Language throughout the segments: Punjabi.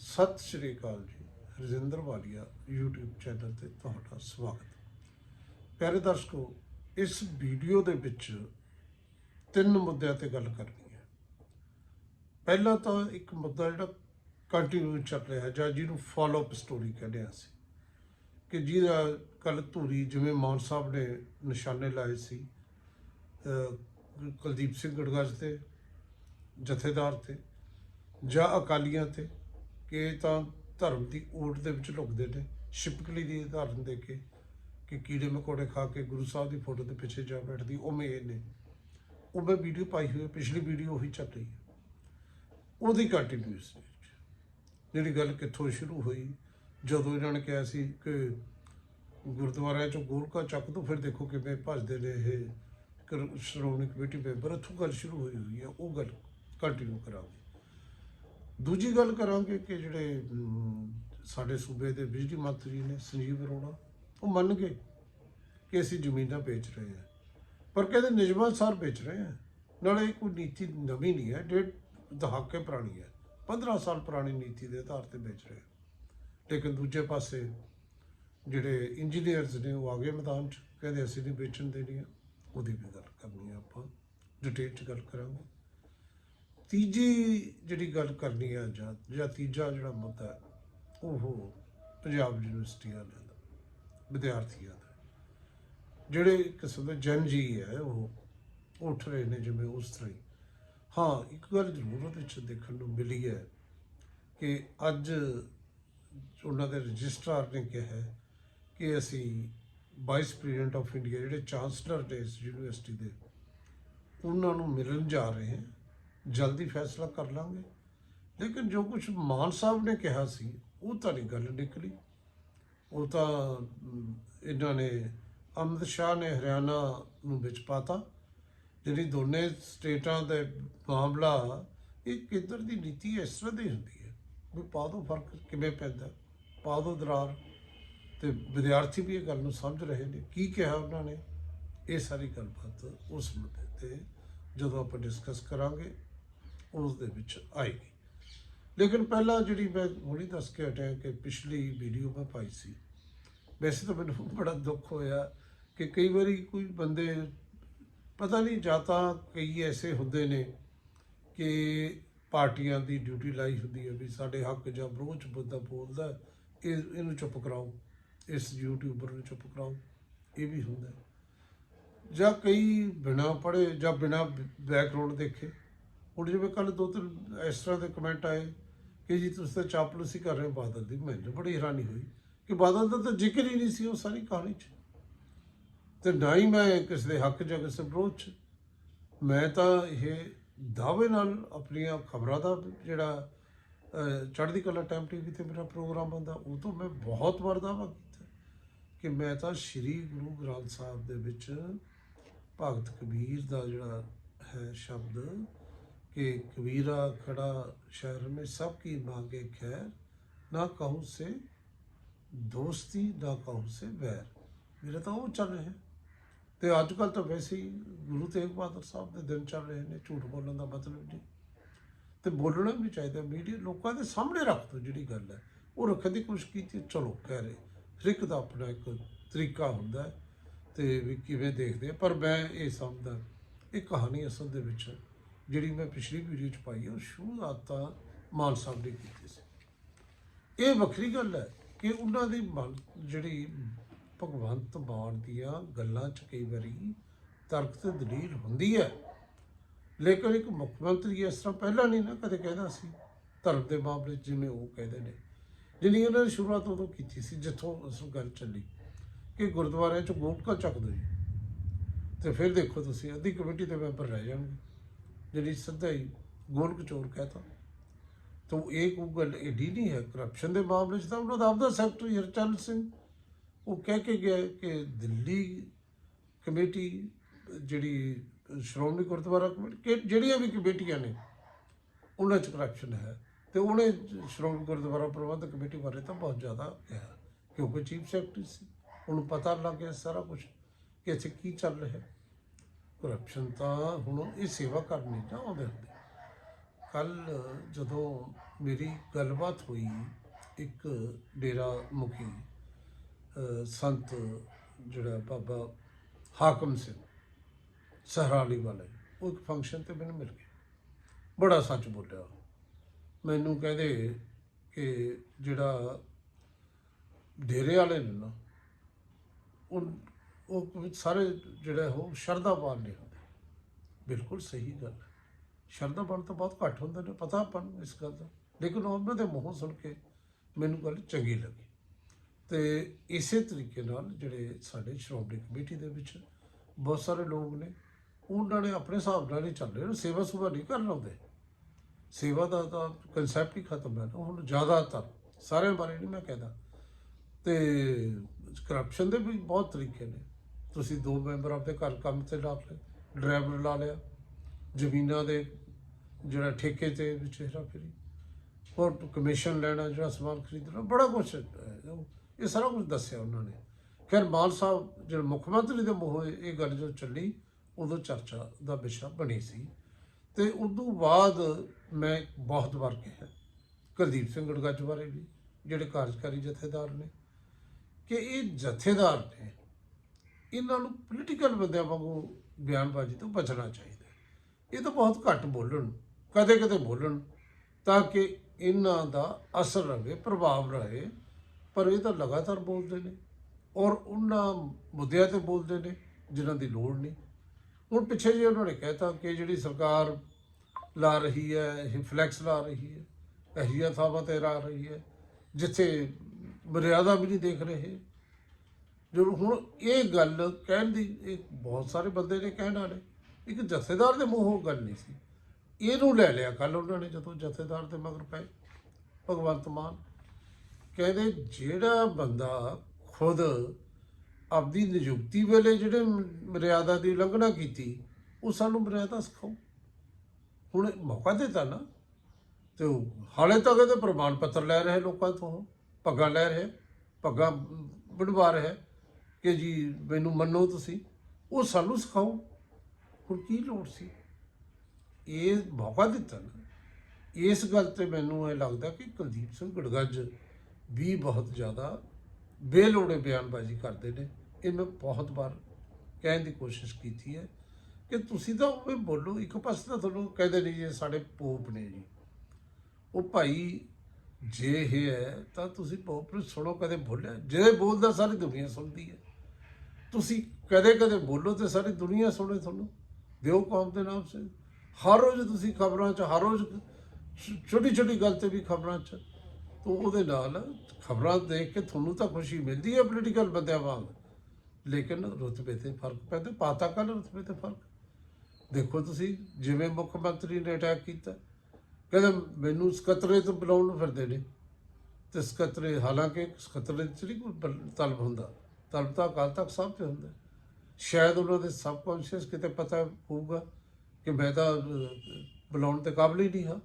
ਸਤਿ ਸ਼੍ਰੀ ਅਕਾਲ ਜੀ। ਰਜਿੰਦਰ ਵਾਲੀਆ YouTube ਚੈਨਲ ਤੇ ਤੁਹਾਡਾ ਸਵਾਗਤ। ਪਿਆਰੇ ਦਰਸ਼ਕੋ, ਇਸ ਵੀਡੀਓ ਦੇ ਵਿੱਚ ਤਿੰਨ ਮੁੱਦਿਆਂ ਤੇ ਗੱਲ ਕਰਨੀ ਹੈ। ਪਹਿਲਾ ਤਾਂ ਇੱਕ ਮੁੱਦਾ ਜਿਹੜਾ ਕੰਟੀਨਿਊ ਚੱਲ ਰਿਹਾ ਜਾਂ ਜਿਹਨੂੰ ਫਾਲੋ ਅਪ ਸਟੋਰੀ ਕਹਿੰਦੇ ਹਾਂ ਅਸੀਂ, ਕਿ ਜਿਹਦਾ ਕੱਲ ਧੂਰੀ ਜਿਵੇਂ ਮਾਨ ਸਾਹਿਬ ਨੇ ਨਿਸ਼ਾਨੇ ਲਾਏ ਸੀ ਕੁਲਦੀਪ ਸਿੰਘ ਗੜਗਾਜ ਤੇ ਜਥੇਦਾਰ ਤੇ ਜਾਂ ਅਕਾਲੀਆਂ ਤੇ ਕਿ ਇਹ ਤਾਂ ਧਰਮ ਦੀ ਓਟ ਦੇ ਵਿੱਚ ਲੁਕਦੇ ਨੇ ਛਿਪਕਲੀ ਦੀ ਉਦਾਹਰਨ ਦੇ ਕੇ ਕਿ ਕੀੜੇ ਮਕੌੜੇ ਖਾ ਕੇ ਗੁਰੂ ਸਾਹਿਬ ਦੀ ਫੋਟੋ ਦੇ ਪਿੱਛੇ ਜਾ ਬੈਠਦੀ ਉਵੇਂ ਇਹ ਨੇ। ਉਹ ਮੈਂ ਵੀਡੀਓ ਪਾਈ ਹੋਈ ਪਿਛਲੀ ਵੀਡੀਓ ਉਹੀ ਚੱਲ ਰਹੀ ਹੈ। ਉਹਦੀ ਕੰਟੀਨਿਊਸ ਜਿਹੜੀ ਗੱਲ ਕਿੱਥੋਂ ਸ਼ੁਰੂ ਹੋਈ, ਜਦੋਂ ਇਹਨਾਂ ਨੇ ਕਿਹਾ ਸੀ ਕਿ ਗੁਰਦੁਆਰਿਆਂ ਚੋਂ ਗੋਲਕਾ ਚੱਕ ਦੋ, ਫਿਰ ਦੇਖੋ ਕਿਵੇਂ ਭੱਜਦੇ ਨੇ ਇਹ ਕਰ- ਸ਼੍ਰੋਮਣੀ ਕਮੇਟੀ ਮੈਂਬਰ, ਇੱਥੋਂ ਗੱਲ ਸ਼ੁਰੂ ਹੋਈ ਹੋਈ ਹੈ, ਉਹ ਗੱਲ ਕੰਟੀਨਿਊ ਕਰਾਂਗੇ ਦੂਜੀ ਗੱਲ ਕਰਾਂਗੇ ਕਿ ਜਿਹੜੇ ਸਾਡੇ ਸੂਬੇ ਦੇ ਬਿਜਲੀ ਮੰਤਰੀ ਨੇ ਸੰਜੀਵ ਅਰੋੜਾ, ਉਹ ਮੰਨ ਗਏ ਕਿ ਅਸੀਂ ਜ਼ਮੀਨਾਂ ਵੇਚ ਰਹੇ ਹਾਂ। ਪਰ ਕਹਿੰਦੇ ਨਿਯਮਾਂ ਸਾਰ ਵੇਚ ਰਹੇ ਹਾਂ। ਨਾਲੇ ਕੋਈ ਨੀਤੀ ਨਵੀਂ ਨਹੀਂ ਹੈ, ਡੇਢ ਦਹਾਕੇ ਪੁਰਾਣੀ ਹੈ। 15 ਸਾਲ ਪੁਰਾਣੀ ਨੀਤੀ ਦੇ ਆਧਾਰ ਤੇ ਵੇਚ ਰਹੇ ਲੇਕਿਨ ਦੂਜੇ ਪਾਸੇ ਜਿਹੜੇ ਇੰਜੀਨੀਅਰਸ ਨੇ, ਉਹ ਆ ਗਏ ਮੈਦਾਨ 'ਚ। ਕਹਿੰਦੇ ਅਸੀਂ ਨਹੀਂ ਵੇਚਣ ਦੇਣੀ ਆ ਉਹਦੀ ਵੀ ਗੱਲ ਕਰਨੀ ਆ ਆਪਾਂ। ਡਿਟੇਲ 'ਚ ਗੱਲ ਕਰਾਂਗੇ। ਤੀਜੀ ਜਿਹੜੀ ਗੱਲ ਕਰਨੀ ਆ ਜਾਂ ਜਾਂ ਤੀਜਾ ਜਿਹੜਾ ਮੁੱਦਾ ਹੈ, ਉਹ ਪੰਜਾਬ ਯੂਨੀਵਰਸਿਟੀ ਵਾਲਿਆਂ ਦਾ ਵਿਦਿਆਰਥੀਆਂ ਦਾ। ਜਿਹੜੇ ਕਿਸਮ ਦੇ ਜਨ ਜੀ ਹੈ ਉਹ ਉੱਠ ਰਹੇ ਨੇ ਜਿਵੇਂ ਉਸ ਤਰ੍ਹਾਂ ਹੀ। ਹਾਂ ਇੱਕ ਗੱਲ ਜ਼ਰੂਰ ਉਹਦੇ ਵਿੱਚ ਦੇਖਣ ਨੂੰ ਮਿਲੀ ਹੈ ਕਿ ਅੱਜ ਉਹਨਾਂ ਦੇ ਰਜਿਸਟਰਾਰ ਨੇ ਕਿਹਾ ਹੈ ਕਿ ਅਸੀਂ ਵਾਈਸ ਪ੍ਰੈਜ਼ੀਡੈਂਟ ਆਫ ਇੰਡੀਆ ਜਿਹੜੇ ਚਾਂਸਲਰ ਨੇ ਇਸ ਯੂਨੀਵਰਸਿਟੀ ਦੇ ਉਹਨਾਂ ਨੂੰ ਮਿਲਣ ਜਾ ਰਹੇ ਹਾਂ। ਜਲਦੀ ਫੈਸਲਾ ਕਰ ਲਾਂਗੇ। ਲੇਕਿਨ ਜੋ ਕੁਝ ਮਾਨ ਸਾਹਿਬ ਨੇ ਕਿਹਾ ਸੀ, ਉਹ ਤਾਂ ਨਹੀਂ ਗੱਲ ਨਿਕਲੀ। ਉਹ ਤਾਂ ਇਹਨਾਂ ਨੇ ਅਮਿਤ ਸ਼ਾਹ ਨੇ ਹਰਿਆਣਾ ਨੂੰ ਵਿੱਚ ਪਾਤਾ। ਜਿਹੜੀ ਦੋਨੇ ਸਟੇਟਾਂ ਦੇ ਮਾਮਲਾ, ਇਹ ਕੇਂਦਰ ਦੀ ਨੀਤੀ ਇਸ ਤਰ੍ਹਾਂ ਦੀ ਹੁੰਦੀ ਹੈ। ਵੀ ਪਾ ਦੋ ਫ਼ਰਕ ਕਿਵੇਂ ਪੈਂਦਾ? ਪਾ ਦੋ ਦਰਾਰ। ਤੇ ਵਿਦਿਆਰਥੀ ਵੀ ਇਹ ਗੱਲ ਨੂੰ ਸਮਝ ਰਹੇ ਨੇ। ਕੀ ਕਿਹਾ ਉਹਨਾਂ ਨੇ? ਇਹ ਸਾਰੀ ਗੱਲਬਾਤ ਉਸ ਮੁੱਦੇ ਤੇ ਜਦੋਂ ਆਪਾਂ ਡਿਸਕਸ ਕਰਾਂਗੇ। ਉਸ ਦੇ ਵਿੱਚ ਆਏਗੀ ਲੇਕਿਨ ਪਹਿਲਾਂ ਜਿਹੜੀ ਮੈਂ ਹੁਣੀ ਦੱਸ ਕੇ ਹਟਿਆ ਕਿ ਪਿਛਲੀ ਵੀਡੀਓ ਮੈਂ ਪਾਈ ਸੀ। ਵੈਸੇ ਤਾਂ ਮੈਨੂੰ ਬੜਾ ਦੁੱਖ ਹੋਇਆ ਕਿ ਕਈ ਵਾਰੀ ਕੋਈ ਬੰਦੇ ਪਤਾ ਨਹੀਂ ਜਾਂ ਤਾਂ ਕਈ ਐਸੇ ਹੁੰਦੇ ਨੇ ਕਿ ਪਾਰਟੀਆਂ ਦੀ ਡਿਊਟੀ ਲਾਈ ਹੁੰਦੀ ਹੈ ਵੀ ਸਾਡੇ ਹੱਕ ਜਾਂ ਵਿਰੋਧ ਬੰਦਾ ਬੋਲਦਾ, ਇਹ ਇਹਨੂੰ ਚੁੱਪ ਕਰਾਓ, ਇਸ ਯੂਟਿਊਬਰ ਨੂੰ ਚੁੱਪ ਕਰਾਓ, ਇਹ ਵੀ ਹੁੰਦਾ। ਜਾਂ ਕਈ ਬਿਨਾ ਪੜ੍ਹੇ ਜਾਂ ਬਿਨਾ ਬੈਕਗ੍ਰਾਉਂਡ ਦੇਖੇ ਹੁਣ ਜਿਵੇਂ ਕੱਲ ਦੋ ਤਿੰਨ ਇਸ ਤਰ੍ਹਾਂ ਦੇ ਕਮੈਂਟ ਆਏ ਕਿ ਜੀ ਤੁਸੀਂ ਤਾਂ ਚਾਪਲੂਸੀ ਕਰ ਰਹੇ ਹੋ ਬਾਦਲ ਦੀ। ਮੈਨੂੰ ਬੜੀ ਹੈਰਾਨੀ ਹੋਈ ਕਿ ਬਾਦਲ ਦਾ ਤਾਂ ਜ਼ਿਕਰ ਹੀ ਨਹੀਂ ਸੀ ਉਹ ਸਾਰੀ ਕਹਾਣੀ 'ਚ। ਤੇ ਨਾ ਹੀ ਮੈਂ ਕਿਸੇ ਦੇ ਹੱਕ ਜਾਂ ਕਿਸੇ ਵਿਰੋਧ 'ਚ। ਮੈਂ ਤਾਂ ਇਹ ਦਾਅਵੇ ਨਾਲ ਆਪਣੀਆਂ ਖਬਰਾਂ ਦਾ ਜਿਹੜਾ ਚੜ੍ਹਦੀ ਕਲਾ ਟਾਈਮ ਟੀਵੀ ਤੇ ਮੇਰਾ ਪ੍ਰੋਗਰਾਮ ਹੁੰਦਾ ਉਹ ਤੋਂ ਮੈਂ ਬਹੁਤ ਵਾਰ ਦਾਅਵਾ ਕੀਤਾ ਕਿ ਮੈਂ ਤਾਂ ਸ੍ਰੀ ਗੁਰੂ ਗ੍ਰੰਥ ਸਾਹਿਬ ਦੇ ਵਿੱਚ ਭਗਤ ਕਬੀਰ ਦਾ ਜਿਹੜਾ ਹੈ ਸ਼ਬਦ ਕਿ ਕਬੀਰਾ ਖੜਾ ਸ਼ਹਿਰ में ਸਭ ਕੀ ਮਾਂਗੇ ਖੈਰ, ਨਾ ਕਹੂੰ ਸੇ ਦੋਸਤੀ, ਨਾ ਕਹੂੰ ਸੇ ਵੈਰ। ਮੇਰੇ ਤਾਂ ਉਹ ਚੱਲ ਰਿਹਾ ਤੇ ਅੱਜ ਕੱਲ ਤਾਂ ਵੈਸੇ ਹੀ ਗੁਰੂ ਤੇਗ ਬਹਾਦਰ ਸਾਹਿਬ ਦੇ ਦਿਨ ਚੱਲ ਰਹੇ ਨੇ, ਝੂਠ ਬੋਲਣ ਦਾ ਮਤਲਬ ਨਹੀਂ। ਤੇ ਬੋਲਣਾ ਵੀ ਚਾਹੀਦਾ, ਮੀਡੀਆ ਲੋਕਾਂ ਦੇ ਸਾਹਮਣੇ ਰੱਖ ਦੋ ਜਿਹੜੀ ਗੱਲ ਹੈ। ਉਹ ਰੱਖਣ ਦੀ ਕੋਸ਼ਿਸ਼ ਕੀਤੀ, ਚਲੋ ਕਹਿ ਰਹੇ ਹਰ ਇੱਕ ਦਾ ਆਪਣਾ ਇੱਕ ਤਰੀਕਾ ਹੁੰਦਾ ਹੈ ਤੇ ਵੀ ਕਿਵੇਂ ਦੇਖਦੇ ਆ। ਪਰ ਮੈਂ ਇਹ ਸਮਝਦਾ, ਇਹ ਕਹਾਣੀ ਅਸਲ ਦੇ ਵਿੱਚ ਜਿਹੜੀ ਮੈਂ ਪਿਛਲੀ ਵੀਡੀਓ ਚ ਪਾਈ ਉਹ ਸ਼ੁਰੂਆਤ ਤਾਂ ਮਾਨ ਸਾਹਿਬ ਨੇ ਕੀਤੀ ਸੀ। ਇਹ ਵੱਖਰੀ ਗੱਲ ਹੈ ਕਿ ਉਹਨਾਂ ਦੀ ਮਨ- ਜਿਹੜੀ ਭਗਵੰਤ ਮਾਨ ਦੀਆਂ ਗੱਲਾਂ 'ਚ ਕਈ ਵਾਰੀ ਤਰਕ ਤੇ ਦਲੀਲ ਹੁੰਦੀ ਹੈ। ਲੇਕਿਨ ਇੱਕ ਮੁੱਖ ਮੰਤਰੀ ਇਸ ਤਰ੍ਹਾਂ ਪਹਿਲਾਂ ਨਹੀਂ ਨਾ ਕਦੇ ਕਹਿੰਦਾ ਸੀ, ਧਰਮ ਦੇ ਮਾਮਲੇ 'ਚ ਜਿਵੇਂ ਉਹ ਕਹਿੰਦੇ ਨੇ। ਜਿਹੜੀ ਉਹਨਾਂ ਨੇ ਸ਼ੁਰੂਆਤ ਉਦੋਂ ਕੀਤੀ ਸੀ, ਜਿੱਥੋਂ ਉਸ ਗੱਲ ਚੱਲੀ ਕਿ ਗੁਰਦੁਆਰਿਆਂ 'ਚ ਗੋਟਕਾ ਚੱਕ ਦਿਓ ਜੀ ਤੇ ਫਿਰ ਦੇਖੋ ਤੁਸੀਂ, ਅੱਧੀ ਕਮੇਟੀ ਦੇ ਮੈਂਬਰ ਰਹਿ ਜਾਣਗੇ। ਜਿਹੜੀ ਸਿੱਧਾ ਹੀ ਗੋਲ ਕਚੋਰ ਕਹਤਾ। ਤਾਂ ਇਹ ਕੋਈ ਗੱਲ ਏਡੀ ਨਹੀਂ ਹੈ ਕਰਪਸ਼ਨ ਦੇ ਮਾਮਲੇ 'ਚ ਤਾਂ ਉਹਨਾਂ ਦਾ ਆਪਦਾ ਸੈਕਟਰੀ ਹਰਚੰਦ ਸਿੰਘ, ਉਹ ਕਹਿ ਕੇ ਗਿਆ ਕਿ ਦਿੱਲੀ ਕਮੇਟੀ ਜਿਹੜੀ ਸ਼੍ਰੋਮਣੀ ਗੁਰਦੁਆਰਾ ਕਮੇਟੀ ਜਿਹੜੀਆਂ ਵੀ ਕਮੇਟੀਆਂ ਨੇ, ਉਹਨਾਂ 'ਚ ਕਰਪਸ਼ਨ ਹੈ। ਤੇ ਉਹਨੇ ਸ਼੍ਰੋਮਣੀ ਗੁਰਦੁਆਰਾ ਪ੍ਰਬੰਧਕ ਕਮੇਟੀ ਬਾਰੇ ਤਾਂ ਬਹੁਤ ਜ਼ਿਆਦਾ ਕਿਹਾ, ਕਿਉਂਕਿ ਚੀਫ ਸੈਕਟਰੀ ਸੀ। ਉਹਨੂੰ ਪਤਾ ਲੱਗ ਗਿਆ ਸਾਰਾ ਕੁਝ ਕਿ ਇੱਥੇ ਕੀ ਚੱਲ ਰਿਹਾ। ਹੈ ਕਰਪਸ਼ਨ ਤਾਂ ਹੁਣ ਇਹ ਸੇਵਾ ਕਰਨੀ ਚਾਹੁੰਦੇ ਹੁੰਦੇ ਕੱਲ ਜਦੋਂ ਮੇਰੀ ਗੱਲਬਾਤ ਹੋਈ ਇੱਕ ਡੇਰਾ ਮੁਖੀ ਸੰਤ ਜਿਹੜਾ ਬਾਬਾ ਹਾਕਮ ਸਿੰਘ, ਸਹਰਾਲੀ ਵਾਲੇ, ਉਹ ਇੱਕ ਫੰਕਸ਼ਨ ਤੇ ਮੈਨੂੰ ਮਿਲ ਗਿਆ ਬੜਾ ਸੱਚ ਬੋਲਿਆ। ਮੈਨੂੰ ਕਹਿੰਦੇ ਕਿ ਜਿਹੜਾ ਡੇਰੇ ਵਾਲੇ ਨੇ ਨਾ, ਉਹ ਉਹ ਸਾਰੇ ਜਿਹੜਾ ਉਹ ਸ਼ਰਧਾਵਾਨ ਨਹੀਂ ਹੁੰਦੇ। ਬਿਲਕੁਲ ਸਹੀ ਗੱਲ ਹੈ। ਸ਼ਰਧਾਵਾਨ ਤਾਂ ਬਹੁਤ ਘੱਟ ਹੁੰਦੇ ਨੇ, ਪਤਾ ਆਪਾਂ ਨੂੰ ਇਸ ਗੱਲ ਦਾ। ਲੇਕਿਨ ਉਹਨਾਂ ਦੇ ਮੂੰਹੋਂ ਸੁਣ ਕੇ ਮੈਨੂੰ ਗੱਲ ਚੰਗੀ ਲੱਗੀ। ਤੇ ਇਸੇ ਤਰੀਕੇ ਨਾਲ ਜਿਹੜੇ ਸਾਡੇ ਸ਼੍ਰੋਮਣੀ ਕਮੇਟੀ ਦੇ ਵਿੱਚ ਬਹੁਤ ਸਾਰੇ ਲੋਕ ਨੇ, ਉਹਨਾਂ ਨੇ ਆਪਣੇ ਹਿਸਾਬ ਨਾਲ ਹੀ ਚੱਲ ਰਹੇ ਨੇ, ਸੇਵਾ ਸੁਭਾ ਨਹੀਂ ਕਰਨ ਆਉਂਦੇ। ਸੇਵਾ ਦਾ ਤਾਂ ਕਨਸੈਪਟ ਹੀ ਖਤਮ ਹੈ ਨਾ, ਹੁਣ ਜ਼ਿਆਦਾਤਰ ਸਾਰਿਆਂ ਬਾਰੇ ਨਹੀਂ ਮੈਂ ਕਹਿੰਦਾ। ਤੇ ਕਰਪਸ਼ਨ ਦੇ ਵੀ ਬਹੁਤ ਤਰੀਕੇ ਨੇ। ਤੁਸੀਂ ਦੋ ਮੈਂਬਰ ਆਪਣੇ ਘਰ ਕੰਮ ਤੇ ਲਾ ਲਏ ਡਰਾਈਵਰ ਲਾ ਲਿਆ, ਜ਼ਮੀਨਾਂ ਦੇ ਜਿਹੜਾ ਠੇਕੇ ਤੇ ਵਿੱਚ ਹੇਰਾ ਫੇਰੀ ਹੋਰ ਕਮਿਸ਼ਨ ਲੈਣਾ, ਜਿਹੜਾ ਸਮਾਨ ਖਰੀਦਣਾ, ਬੜਾ ਕੁਝ ਇਹ ਸਾਰਾ ਕੁਝ ਦੱਸਿਆ ਉਹਨਾਂ ਨੇ। ਖੈਰ, ਮਾਨ ਸਾਹਿਬ, ਜਿਹੜੇ ਮੁੱਖ ਮੰਤਰੀ ਦੇ ਮੂੰਹੋਂ ਇਹ ਗੱਲ ਜੋ ਚੱਲੀ, ਉਦੋਂ ਚਰਚਾ ਦਾ ਵਿਸ਼ਾ ਬਣੀ ਸੀ। ਤੇ ਉਦੋਂ ਬਾਅਦ ਮੈਂ ਬਹੁਤ ਵਾਰ ਕਿਹਾ ਕੁਲਦੀਪ ਸਿੰਘ ਗੜਗੱਜ ਬਾਰੇ ਵੀ, ਜਿਹੜੇ ਕਾਰਜਕਾਰੀ ਜਥੇਦਾਰ ਨੇ, ਕਿ ਇਹ ਜਥੇਦਾਰ ਨੇ ਇਹਨਾਂ ਨੂੰ ਪੋਲੀਟੀਕਲ ਬੰਦਿਆਂ ਵਾਂਗੂ ਬਿਆਨਬਾਜ਼ੀ ਤੋਂ ਬਚਣਾ ਚਾਹੀਦਾ ਇਹ ਤਾਂ ਬਹੁਤ ਘੱਟ ਬੋਲਣ ਕਦੇ ਕਦੇ ਬੋਲਣ, ਤਾਂ ਕਿ ਇਹਨਾਂ ਦਾ ਅਸਰ ਰਹੇ, ਪ੍ਰਭਾਵ ਰਹੇ, ਪਰ ਇਹ ਤਾਂ ਲਗਾਤਾਰ ਬੋਲਦੇ ਨੇ ਔਰ ਉਹਨਾਂ ਮੁੱਦਿਆਂ ਤੇ ਬੋਲਦੇ ਨੇ ਜਿਨ੍ਹਾਂ ਦੀ ਲੋੜ ਨਹੀਂ। ਹੁਣ ਪਿੱਛੇ ਜੇ ਉਹਨਾਂ ਨੇ ਕਹਿਤਾ ਕਿ ਜਿਹੜੀ ਸਰਕਾਰ ਲਾ ਰਹੀ ਹੈ, ਇਹ ਫਲੈਕਸ ਲਾ ਰਹੀ ਹੈ ਅਹੀਆ ਥਾਵਾਂ ਤੇ ਲਾ ਰਹੀ ਹੈ, ਜਿੱਥੇ ਮਰਿਆਦਾ ਵੀ ਨਹੀਂ ਦੇਖ ਰਹੇ। ਜਦੋਂ ਹੁਣ ਇਹ ਗੱਲ ਕਹਿਣ ਦੀ, ਇਹ ਬਹੁਤ ਸਾਰੇ ਬੰਦੇ ਨੇ ਕਹਿਣ ਵਾਲੇ, ਇੱਕ ਜਥੇਦਾਰ ਦੇ ਮੂੰਹੋਂ ਗੱਲ ਨਹੀਂ ਸੀ। ਇਹਨੂੰ ਲੈ ਲਿਆ ਕੱਲ ਉਹਨਾਂ ਨੇ, ਜਦੋਂ ਜਥੇਦਾਰ ਦੇ ਮਗਰ ਪਏ, ਭਗਵੰਤ ਮਾਨ। ਕਹਿੰਦੇ ਜਿਹੜਾ ਬੰਦਾ ਖੁਦ ਆਪਦੀ ਨਿਯੁਕਤੀ ਵੇਲੇ ਜਿਹੜੇ ਮਰਿਆਦਾ ਦੀ ਉਲੰਘਣਾ ਕੀਤੀ, ਉਹ ਸਾਨੂੰ ਮਰਿਆਦਾ ਸਿਖਾਓ। ਹੁਣ ਮੌਕਾ ਦਿੱਤਾ ਨਾ, ਤੇ ਉਹ ਹਾਲੇ ਤੱਕ ਇਹਦੇ ਪ੍ਰਮਾਣ ਪੱਤਰ ਲੈ ਰਹੇ ਲੋਕਾਂ ਤੋਂ, ਪੱਗਾਂ ਲੈ ਰਹੇ, ਪੱਗਾਂ ਬਣਵਾ ਰਹੇ। ਕਿ ਜੀ ਮੈਨੂੰ ਮੰਨੋ ਤੁਸੀਂ, ਉਹ ਸਾਨੂੰ ਸਿਖਾਓ। ਹੁਣ ਕੀ ਲੋੜ ਸੀ? ਇਹ ਮੌਕਾ ਦਿੱਤਾ ਨਾ। ਇਸ ਗੱਲ ਤੇ ਮੈਨੂੰ ਇਹ ਲੱਗਦਾ ਕਿ ਕੁਲਦੀਪ ਸਿੰਘ ਗੜਗੱਜ ਵੀ ਬਹੁਤ ਜ਼ਿਆਦਾ ਬੇਲੋੜੇ ਬਿਆਨਬਾਜ਼ੀ ਕਰਦੇ ਨੇ। ਇਹ ਮੈਂ ਬਹੁਤ ਵਾਰ ਕਹਿਣ ਦੀ ਕੋਸ਼ਿਸ਼ ਕੀਤੀ ਹੈ ਕਿ ਤੁਸੀਂ ਤਾਂ ਉਹ ਬੋਲੋ, ਇੱਕ ਪਾਸੇ ਤਾਂ ਤੁਹਾਨੂੰ ਕਹਿੰਦੇ ਨਹੀਂ ਜੀ ਸਾਡੇ ਪੋਪ ਨੇ ਜੀ। ਉਹ ਭਾਈ, ਜੇ ਇਹ ਹੈ ਤਾਂ ਤੁਸੀਂ ਪੋਪ ਨੂੰ ਸੁਣੋ, ਕਦੇ ਬੋਲਿਆ? ਜੇ ਬੋਲਦਾ, ਸਾਰੀ ਦੁਨੀਆ ਸੁਣਦੀ ਹੈ। ਤੁਸੀਂ ਕਦੇ ਕਦੇ ਬੋਲੋ ਤੇ ਸਾਰੀ ਦੁਨੀਆ ਸੁਣੇ ਤੁਹਾਨੂੰ। ਦਿਓ ਕੌਮ ਦੇ ਨਾਮ ਸੇ। ਹਰ ਰੋਜ਼ ਤੁਸੀਂ ਖਬਰਾਂ 'ਚ, ਹਰ ਰੋਜ਼ ਛੋਟੀ ਛੋਟੀ ਗੱਲ ਤੇ ਵੀ ਖਬਰਾਂ 'ਚ। ਤੋਂ ਉਹਦੇ ਨਾਲ ਖਬਰਾਂ ਦੇਖ ਕੇ ਤੁਹਾਨੂੰ ਤਾਂ ਖੁਸ਼ੀ ਮਿਲਦੀ ਹੈ ਪੋਲੀਟੀਕਲ ਬੰਦਿਆਂ ਵਾਂਗ। ਲੇਕਿਨ ਰੁਤਬੇ ਤੇ ਫ਼ਰਕ ਪੈਂਦਾ, ਪਾਤਾ ਕੱਲ ਰੁਤਬੇ ਤੇ ਫ਼ਰਕ? ਦੇਖੋ ਤੁਸੀਂ, ਜਿਵੇਂ ਮੁੱਖ ਮੰਤਰੀ ਨੇ ਅਟੈਕ ਕੀਤਾ, ਕਹਿੰਦੇ ਮੈਨੂੰ ਸਕੱਤਰੇ ਤੋਂ ਬੁਲਾਉਣ ਨੂੰ ਫਿਰਦੇ ਨੇ। ਤੇ ਸਕੱਤਰੇ ਹਾਲਾਂਕਿ ਸਕੱਤਰੇ ਚ ਨਹੀਂ ਕੋਈ ਤਲਬ ਹੁੰਦਾ। ਤਲਬ ਤਾਂ ਅਕਾਲ ਤਖਤ ਸਾਹਿਬ ਤੇ ਹੁੰਦਾ। ਸ਼ਾਇਦ ਉਹਨਾਂ ਦੇ ਸਬਕੌਂਸ਼ੀਅਸ ਕਿਤੇ ਪਤਾ ਹੋਊਗਾ ਕਿ ਮੈਂ ਤਾਂ ਬੁਲਾਉਣ ਦੇ ਕਾਬਲ ਹੀ ਨਹੀਂ ਹਾਂ।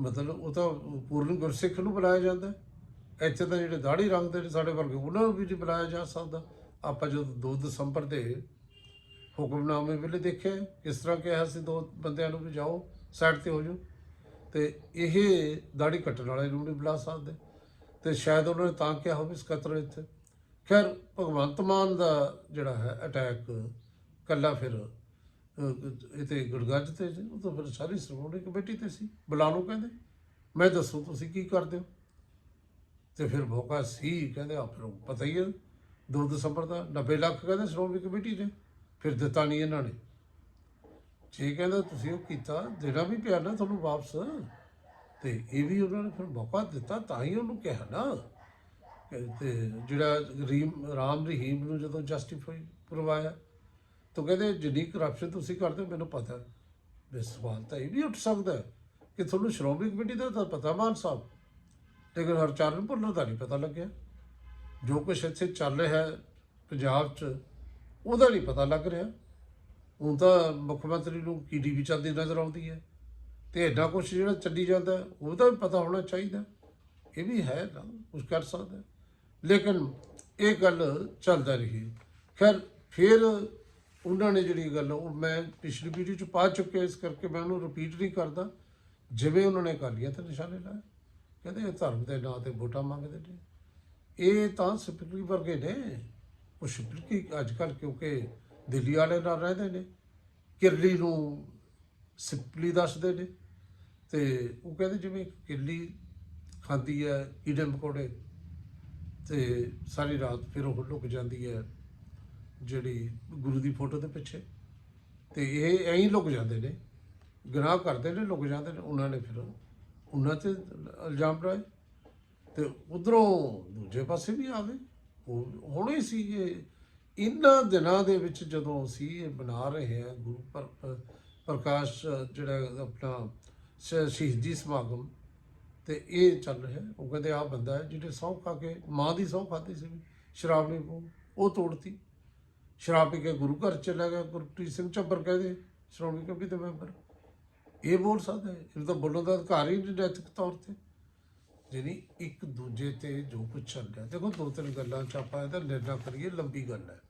ਮਤਲਬ ਉਹ ਤਾਂ ਪੂਰਨ ਗੁਰਸਿੱਖ ਨੂੰ ਬੁਲਾਇਆ ਜਾਂਦਾ। ਇੱਥੇ ਤਾਂ ਜਿਹੜੇ ਦਾੜੀ ਰੰਗਦੇ ਨੇ ਸਾਡੇ ਵਰਗੇ, ਉਹਨਾਂ ਨੂੰ ਵੀ ਨਹੀਂ ਬੁਲਾਇਆ ਜਾ ਸਕਦਾ। ਆਪਾਂ ਜਦੋਂ 2 ਦਸੰਬਰ ਦੇ ਹੁਕਮਨਾਮੇ ਵੇਲੇ ਦੇਖਿਆ ਕਿਸ ਤਰ੍ਹਾਂ ਕਿਹਾ ਸੀ ਦੋ ਬੰਦਿਆਂ ਨੂੰ ਵੀ ਜਾਓ, ਸਾਈਡ ਤੇ ਹੋ ਜਾਓ। ਤੇ ਇਹ ਦਾੜੀ ਕੱਟਣ ਵਾਲੇ ਨੂੰ ਨਹੀਂ ਬੁਲਾ ਸਕਦੇ। ਤੇ ਸ਼ਾਇਦ ਉਹਨਾਂ ਨੇ ਤਾਂ ਕਿਹਾ ਹੋਵੇ ਸਕੱਤਰ ਇੱਥੇ। ਖੈਰ ਭਗਵੰਤ ਮਾਨ ਦਾ ਜਿਹੜਾ ਹੈ ਅਟੈਕ ਕੱਲਾ ਫਿਰ ਅਹ, ਇਹ ਤੇ ਗੁਰਗੱਜ ਤੇ ਸੀ, ਉਹ ਤਾਂ ਫਿਰ ਸਾਰੀ ਸ਼੍ਰੋਮਣੀ ਕਮੇਟੀ ਤੇ ਸੀ ਬੁਲਾ ਲਓ ਕਹਿੰਦੇ। ਮੈਂ ਦੱਸੋ ਤੁਸੀਂ ਕੀ ਕਰਦੇ ਹੋ? ਤੇ ਫਿਰ ਮੌਕਾ ਸੀ ਕਹਿੰਦੇ ਆ ਫਿਰ ਪਤਾ ਹੀ ਹੈ 2 ਦਸੰਬਰ ਦਾ 90 ਲੱਖ ਕਹਿੰਦੇ ਸ਼੍ਰੋਮਣੀ ਕਮੇਟੀ ਨੇ ਫਿਰ ਦਿੱਤਾ ਨਹੀਂ ਇਹਨਾਂ ਨੇ। ਜੇ ਕਹਿੰਦਾ ਤੁਸੀਂ ਉਹ ਕੀਤਾ ਦੇਣਾ ਵੀ ਪਿਆ ਨਾ ਤੁਹਾਨੂੰ ਵਾਪਸ ਤੇ ਇਹ ਵੀ ਉਹਨਾਂ ਨੇ ਫਿਰ ਮੌਕਾ ਦਿੱਤਾ ਤਾਂ ਹੀ ਉਹਨੂੰ ਕਿਹਾ ਨਾ। ਤੇ ਜਿਹੜਾ ਰੀਮ, ਰਾਮ ਰਹੀਮ ਨੂੰ ਜਦੋਂ ਜਸਟੀਫਾਈ ਕਰਵਾਇਆ ਤਾਂ ਕਹਿੰਦੇ ਜਿੰਨੀ ਕਰਪਸ਼ਨ ਤੁਸੀਂ ਕਰਦੇ ਹੋ, ਮੈਨੂੰ ਪਤਾ। ਹੈ ਸਵਾਲ ਤਾਂ ਇਹ ਵੀ ਉੱਠ ਸਕਦਾ ਕਿ ਤੁਹਾਨੂੰ ਸ਼੍ਰੋਮਣੀ ਕਮੇਟੀ ਦਾ ਤਾਂ ਪਤਾ, ਮਾਨ ਸਾਹਿਬ। ਲੇਕਿਨ ਹਰਚਰਨ ਭੁੱਲਰ ਦਾ ਨਹੀਂ ਪਤਾ ਲੱਗਿਆ। ਜੋ ਕੁਛ ਇੱਥੇ ਚੱਲ ਰਿਹਾ ਹੈ ਪੰਜਾਬ 'ਚ, ਉਹਦਾ ਨਹੀਂ ਪਤਾ ਲੱਗ ਰਿਹਾ। ਹੁਣ ਤਾਂ ਮੁੱਖ ਮੰਤਰੀ ਨੂੰ ਕੀਡੀ ਵੀ ਚੱਲਦੀ ਨਜ਼ਰ ਆਉਂਦੀ ਹੈ। ਤੇ ਐਡਾ ਕੁਛ ਜਿਹੜਾ ਚੱਲੀ ਜਾਂਦਾ ਉਹਦਾ ਵੀ ਪਤਾ ਹੋਣਾ ਚਾਹੀਦਾ। ਇਹ ਵੀ ਹੈ ਨਾ ਕੁਝ ਕਰ ਸਕਦਾ ਲੇਕਿਨ ਇਹ ਗੱਲ ਚੱਲਦਾ ਰਹੀ। ਖੈਰ, ਫਿਰ ਉਹਨਾਂ ਨੇ ਜਿਹੜੀ ਗੱਲ, ਉਹ ਮੈਂ ਪਿਛਲੀ ਵੀਡੀਓ ਚ ਪਾ ਚੁੱਕਿਆ, ਇਸ ਕਰਕੇ ਮੈਂ ਉਹਨੂੰ ਰਿਪੀਟ ਨਹੀਂ ਕਰਦਾ। ਜਿਵੇਂ ਉਹਨਾਂ ਨੇ ਅਕਾਲੀਆਂ ਤੇ ਨਿਸ਼ਾਨੇ ਲਾਏ। ਕਹਿੰਦੇ ਧਰਮ ਦੇ ਨਾਂ ਤੇ ਵੋਟਾਂ ਮੰਗਦੇ ਨੇ। ਇਹ ਤਾਂ ਸਿਪਲੀ ਵਰਗੇ ਨੇ। ਉਹ ਸਿਪਲੀ ਅੱਜ ਕੱਲ ਕਿਉਂਕਿ ਦਿੱਲੀ ਵਾਲੇ ਨਾਲ ਰਹਿੰਦੇ ਨੇ। ਕਿਰਲੀ ਨੂੰ ਸਿਪਲੀ ਦੱਸਦੇ ਨੇ। ਤੇ ਉਹ ਕਹਿੰਦੇ ਜਿਵੇਂ ਕਿਰਲੀ ਖਾਂਦੀ ਹੈ ਕੀੜੇ ਮਕੌੜੇ ਤੇ ਸਾਰੀ ਰਾਤ ਫਿਰ ਉਹ ਲੁਕ ਜਾਂਦੀ ਹੈ ਜਿਹੜੀ ਗੁਰੂ ਦੀ ਫੋਟੋ ਦੇ ਪਿੱਛੇ। ਤੇ ਇਹ ਐਂ ਹੀ ਲੁਕ ਜਾਂਦੇ ਨੇ, ਗੁਨਾਹ ਕਰਦੇ ਨੇ, ਲੁਕ ਜਾਂਦੇ ਨੇ। ਉਹਨਾਂ ਨੇ ਫਿਰ ਉਹਨਾਂ ਤੇ ਇਲਜ਼ਾਮ ਲਾਏ ਤੇ ਉਧਰੋਂ ਦੂਜੇ ਪਾਸੇ ਵੀ ਆ ਗਏ। ਉਹ ਹੁਣੇ ਸੀ ਇਹ, ਇਹਨਾਂ ਦਿਨਾਂ ਦੇ ਵਿੱਚ ਜਦੋਂ ਅਸੀਂ ਇਹ ਬਣਾ ਰਹੇ ਹਾਂ ਗੁਰੂ ਪ੍ਰਕਾਸ਼ ਜਿਹੜਾ ਆਪਣਾ ਸ਼- ਸ਼ਹੀਦੀ ਸਮਾਗਮ ਤੇ ਇਹ ਚੱਲ ਰਿਹਾ ਉਹ ਕਹਿੰਦੇ ਆ ਬੰਦਾ ਹੈ ਜਿਹਨੇ ਸਹੁੰ ਖਾ ਕੇ ਮਾਂ ਦੀ ਸਹੁੰ ਖਾਧੀ ਸੀ ਸ਼ਰਾਬ ਨਹੀਂ ਪੀਣੀ, ਉਹ ਤੋੜਤੀ। ਸ਼ਰਾਬ ਪੀ ਕੇ ਗੁਰੂ ਘਰ ਚਲਾ ਗਿਆ। ਗੁਰਪ੍ਰੀਤ ਸਿੰਘ ਚੱਬਰ ਕਹਿੰਦੇ ਸ਼੍ਰੋਮਣੀ ਕਮੇਟੀ ਦੇ ਮੈਂਬਰ ਇਹ ਬੋਲ ਸਕਦਾ ਹੈ? ਇਹ ਤਾਂ ਬੋਲਣ ਦਾ ਅਧਿਕਾਰ ਹੀ ਨਹੀਂ ਨੈਤਿਕ ਤੌਰ ਤੇ। ਜਿਹੜੀ ਇੱਕ ਦੂਜੇ ਤੇ ਜੋ ਕੁਝ ਚੱਲ ਰਿਹਾ। ਦੇਖੋ ਦੋ ਤਿੰਨ ਗੱਲਾਂ ਚ ਆਪਾਂ ਇਹਦਾ ਨਿਰਣਾ ਕਰੀਏ ਲੰਬੀ ਗੱਲ ਹੈ।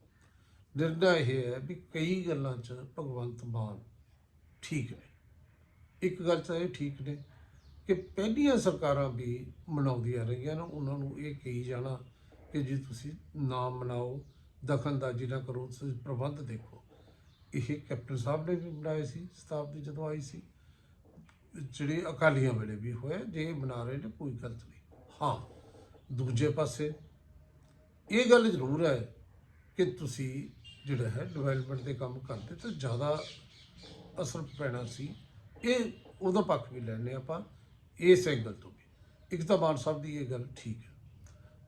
ਨਿਰਣਾ ਇਹ ਹੈ ਵੀ ਕਈ ਗੱਲਾਂ ਚ ਭਗਵੰਤ ਮਾਨ ਠੀਕ ਨੇ। ਇੱਕ ਗੱਲ ਤਾਂ ਇਹ ਠੀਕ ਨੇ ਕਿ ਪਹਿਲੀਆਂ ਸਰਕਾਰਾਂ ਵੀ ਮਨਾਉਂਦੀਆਂ ਰਹੀਆਂ ਨੇ, ਉਹਨਾਂ ਨੂੰ ਇਹ ਕਹੀ ਜਾਣਾ ਕਿ ਜੀ ਤੁਸੀਂ ਨਾ ਮਨਾਓ, ਦਖਲਅੰਦਾਜ਼ੀ ਨਾ ਕਰੋ, ਤੁਸੀਂ ਪ੍ਰਬੰਧ ਦੇਖੋ। ਇਹ ਕੈਪਟਨ ਸਾਹਿਬ ਨੇ ਵੀ ਬਣਾਏ ਸੀ ਸ਼ਤਾਬਦੀ ਜਦੋਂ ਆਈ ਸੀ। ਜਿਹੜੇ ਅਕਾਲੀਆਂ ਵੇਲੇ ਵੀ ਹੋਇਆ ਜੇ ਇਹ ਬਣਾ ਰਹੇ ਨੇ, ਕੋਈ ਗਲਤ ਨਹੀਂ। ਹਾਂ, ਦੂਜੇ ਪਾਸੇ ਇਹ ਗੱਲ ਜ਼ਰੂਰ ਹੈ ਕਿ ਤੁਸੀਂ ਜਿਹੜਾ ਹੈ ਡਿਵੈਲਪਮੈਂਟ ਦੇ ਕੰਮ ਕਰਦੇ ਤਾਂ ਜ਼ਿਆਦਾ ਅਸਰ ਪੈਣਾ ਸੀ। ਇਹ ਉਹਦਾ ਪੱਖ ਵੀ ਲੈਣੇ ਆਪਾਂ। ਇਸ ਐਂਗਲ ਤੋਂ ਵੀ। ਇੱਕ ਤਾਂ ਮਾਨ ਸਾਹਿਬ ਦੀ ਇਹ ਗੱਲ ਠੀਕ ਹੈ।